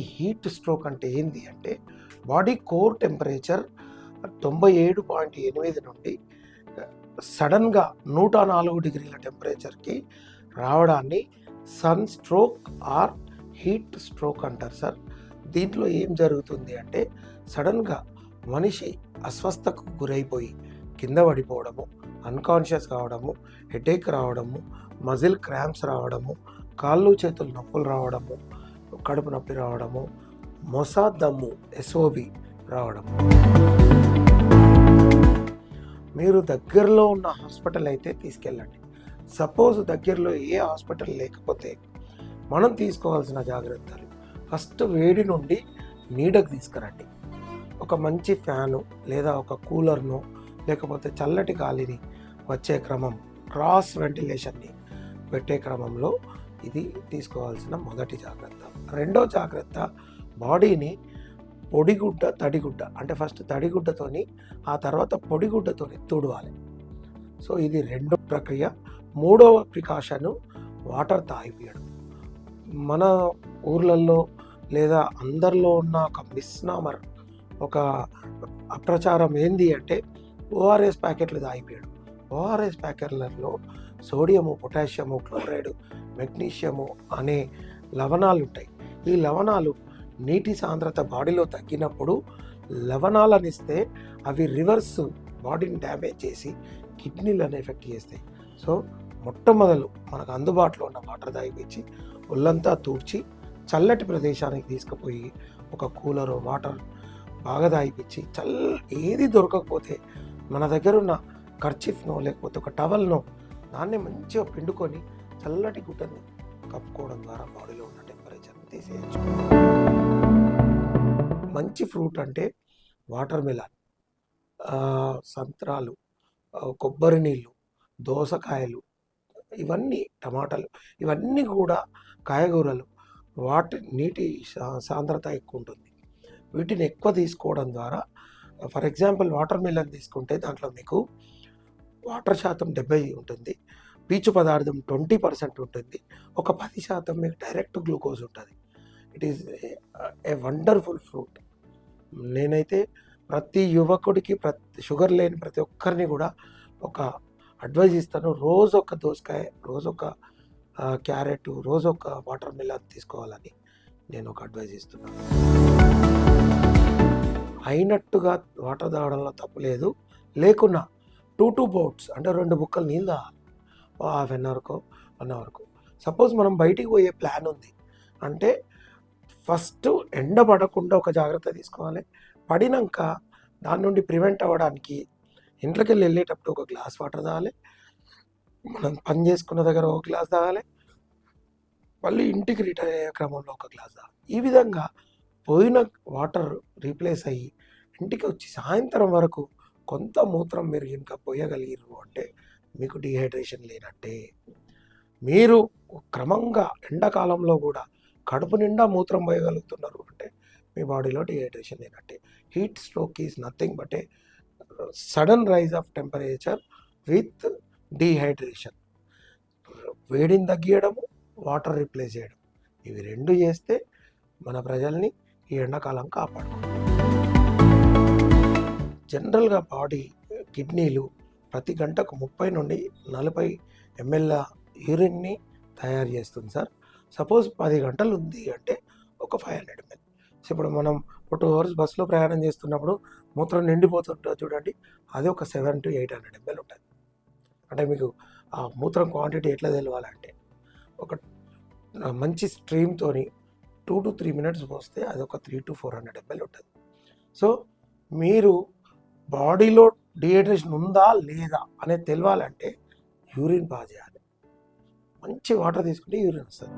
Heat stroke అంటే ఏంది అంటే బాడీ కోర్ టెంపరేచర్ తొంభై ఏడు పాయింట్ ఎనిమిది నుండి సడన్గా నూట నాలుగు డిగ్రీల టెంపరేచర్కి రావడాన్ని sun stroke or heat stroke అంటారు సార్. దీంట్లో ఏం జరుగుతుంది అంటే సడన్గా మనిషి అస్వస్థకు గురైపోయి కింద పడిపోవడము అన్కాన్షియస్ కావడము హెడేక్ రావడము మజిల్ క్రాంప్స్ రావడము కాళ్ళు చేతులు నొప్పులు రావడము కడుపు నొప్పి రావడము మొసా దమ్ము ఎస్ఓబి రావడము. మీరు దగ్గరలో ఉన్న హాస్పిటల్ అయితే తీసుకెళ్ళండి. సపోజ్ దగ్గరలో ఏ హాస్పిటల్ లేకపోతే మనం తీసుకోవాల్సిన జాగ్రత్తలు. ఫస్ట్ వేడి నుండి నీడకు తీసుకురండి. ఒక మంచి ఫ్యాను లేదా ఒక కూలర్ను లేకపోతే చల్లటి గాలిని వచ్చే క్రమం క్రాస్ వెంటిలేషన్ని పెట్టే క్రమంలో ఇది తీసుకోవాల్సిన మొదటి జాగ్రత్త. రెండో జాగ్రత్త బాడీని పొడిగుడ్డ తడిగుడ్డ అంటే ఫస్ట్ తడిగుడ్డతోని ఆ తర్వాత పొడిగుడ్డతోని తుడవాలి. సో ఇది రెండో ప్రక్రియ. మూడవ ప్రికాషను వాటర్ తాగిపియడం మన ఊర్లలో లేదా అందరిలో ఉన్న ఒక మిస్నామర్ ఒక అప్రచారం ఏంది అంటే ఓఆర్ఎస్ ప్యాకెట్లు తాగిపోయాడు ఓఆర్ఎస్ ప్యాకెట్లలో సోడియము పొటాషియము క్లోరైడ్ మెగ్నీషియము అనే లవణాలు ఉంటాయి ఈ లవణాలు నీటి సాంద్రత బాడీలో తగ్గినప్పుడు లవణాలనిస్తే అవి రివర్స్ బాడీని డ్యామేజ్ చేసి కిడ్నీలను ఎఫెక్ట్ చేస్తాయి. సో మొట్టమొదలు మనకు అందుబాటులో ఉన్న వాటర్ తాగిపించి ఒళ్ళంతా తూడ్చి చల్లటి ప్రదేశానికి తీసుకుపోయి ఒక కూలరు వాటర్ బాగా తాగిపించి చల్ ఏది దొరకకపోతే మన దగ్గర ఉన్న ఖర్చిఫ్నో లేకపోతే ఒక టవల్నో దాన్ని మంచిగా పిండుకొని చల్లటి గుడ్డని కప్పుకోవడం ద్వారా బాడీలో ఉన్న తీసేయచ్చు. మంచి ఫ్రూట్ అంటే వాటర్ మిలన్ సంత్రాలు కొబ్బరి నీళ్ళు దోసకాయలు ఇవన్నీ టమాటాలు ఇవన్నీ కూడా కాయగూరలు వాటి నీటి సా- సాంద్రత ఎక్కువ ఉంటుంది వీటిని ఎక్కువ తీసుకోవడం ద్వారా ఫర్ ఎగ్జాంపుల్ వాటర్ మిలన్ తీసుకుంటే దాంట్లో మీకు వాటర్ శాతం డెబ్బై ఉంటుంది. పీచు పదార్థం ట్వంటీ పర్సెంట్ ఉంటుంది. ఒక పది శాతం మీకు డైరెక్ట్ గ్లూకోజ్ ఉంటుంది. It is a wonderful fruit నేనైతే ప్రతి యువకుడికి ప్రతి షుగర్ లేని ప్రతి ఒక్కరిని కూడా ఒక అడ్వైజ్ ఇస్తాను. రోజు ఒక దోసకాయ రోజు ఒక క్యారెట్ రోజు ఒక వాటర్ మిలన్ తీసుకోవాలని నేను ఒక అడ్వైజ్ ఇస్తున్నాను. అయినట్టుగా వాటర్ తాగడంలో తప్పు లేదు. లేకున్నా టూ టూ బోట్స్ అంటే రెండు బుక్కలు నీళ్ళు తాగాలి. హాఫ్ అన్ అవర్కో వన్ అవర్కో సపోజ్ మనం బయటికి పోయే ప్లాన్ ఉంది. అంటే ఫస్ట్ ఎండ పడకుండా ఒక జాగ్రత్త తీసుకోవాలి. పడినాక దాని నుండి ప్రివెంట్ అవ్వడానికి ఇంట్లోకి వెళ్ళి వెళ్ళేటప్పుడు ఒక గ్లాస్ వాటర్ తాగాలి. మనం పని చేసుకున్న దగ్గర ఒక గ్లాస్ తాగాలి. మళ్ళీ ఇంటికి రిటర్న్ అయ్యే క్రమంలో ఒక గ్లాస్ తాగాలి. ఈ విధంగా పోయిన వాటర్ రీప్లేస్ అయ్యి ఇంటికి వచ్చి సాయంత్రం వరకు కొంత మూత్రం మీరు ఇంకా పోయగలిగారు అంటే మీకు డిహైడ్రేషన్ లేనట్టే. మీరు క్రమంగా ఎండాకాలంలో కూడా కడుపు నిండా మూత్రం పోయగలుగుతున్నారు అంటే మీ బాడీలో డిహైడ్రేషన్ లేనట్టే. Heat stroke is nothing but a sudden rise of temperature with dehydration వేడిని తగ్గియడము వాటర్ రిప్లేస్ చేయడం. ఇవి రెండు చేస్తే మన ప్రజల్ని ఈ ఎండాకాలం కాపాడుకుంటాం జనరల్గా బాడీ కిడ్నీలు ప్రతి గంటకు ముప్పై నుండి నలభై ఎంఎల్ యూరిన్ని తయారు చేస్తుంది సార్. సపోజ్ పది గంటలు ఉంది అంటే ఒక ఫైవ్ హండ్రెడ్ ఎంఎల్. సో ఇప్పుడు మనం ఒక టూ అవర్స్ బస్సులో ప్రయాణం చేస్తున్నప్పుడు మూత్రం నిండిపోతుంటుంది చూడండి అది ఒక seven to eight hundred ML ఉంటుంది. అంటే మీకు ఆ మూత్రం క్వాంటిటీ ఎట్లా తెలవాలంటే ఒక మంచి స్ట్రీమ్తోని టూ టు త్రీ మినిట్స్ పోస్తే అది ఒక three to four hundred ML ఉంటుంది. సో మీరు బాడీలో డిహైడ్రేషన్ ఉందా లేదా అనేది తెలవాలంటే యూరిన్ బాగా చేయాలి. మంచి వాటర్ తీసుకుంటే యూరిన్ వస్తుంది.